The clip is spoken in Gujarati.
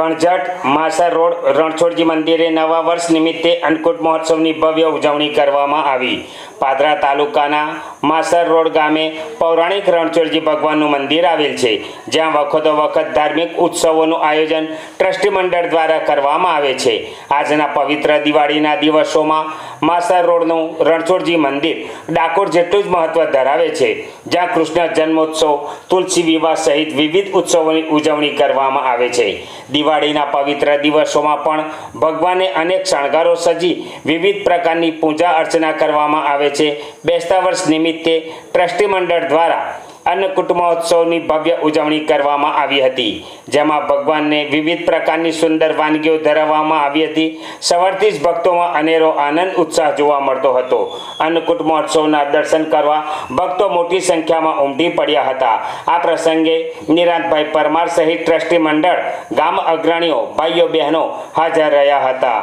કણઝટ, માસર રોડ, રણછોડજી મંદિરે નવા વર્ષ નિમિત્તે અન્નકૂટ મહોત્સવની ભવ્ય ઉજવણી કરવામાં આવી. પાદરા તાલુકાના માસર રોડ ગામે પૌરાણિક રણછોડજી ભગવાનનું મંદિર આવેલ છે, જ્યાં વખતો વખત ધાર્મિક ઉત્સવોનું આયોજન ટ્રસ્ટી મંડળ દ્વારા કરવામાં આવે છે. આજના પવિત્ર દિવાળીના દિવસોમાં માસર રોડનું રણછોડજી મંદિર ડાકોર જેટલું જ મહત્વ ધરાવે છે, જ્યાં કૃષ્ણ જન્મોત્સવ, તુલસી વિવાહ સહિત વિવિધ ઉત્સવોની ઉજવણી કરવામાં આવે છે. દિવાળીના પવિત્ર દિવસોમાં પણ ભગવાને અનેક શણગારો સજી વિવિધ પ્રકારની પૂજા અર્ચના કરવામાં આવે છે. બેસતા વર્ષ નિમિત્તે ટ્રસ્ટી મંડળ દ્વારા અન્નકૂટ મહોત્સવની ભવ્ય ઉજવણી કરવામાં આવી હતી, જેમાં ભગવાનને વિવિધ પ્રકારની સુંદર વાનગીઓ ધરાવવામાં આવી હતી. સવારથી જ ભક્તોમાં અનેરો આનંદ, ઉત્સાહ જોવા મળતો હતો. અન્નકૂટ મહોત્સવના દર્શન કરવા ભક્તો મોટી સંખ્યામાં ઉમટી પડ્યા હતા. આ પ્રસંગે નિરાંતભાઈ પરમાર સહિત ટ્રસ્ટી મંડળ, ગામ અગ્રણીઓ, ભાઈઓ, બહેનો હાજર રહ્યા હતા.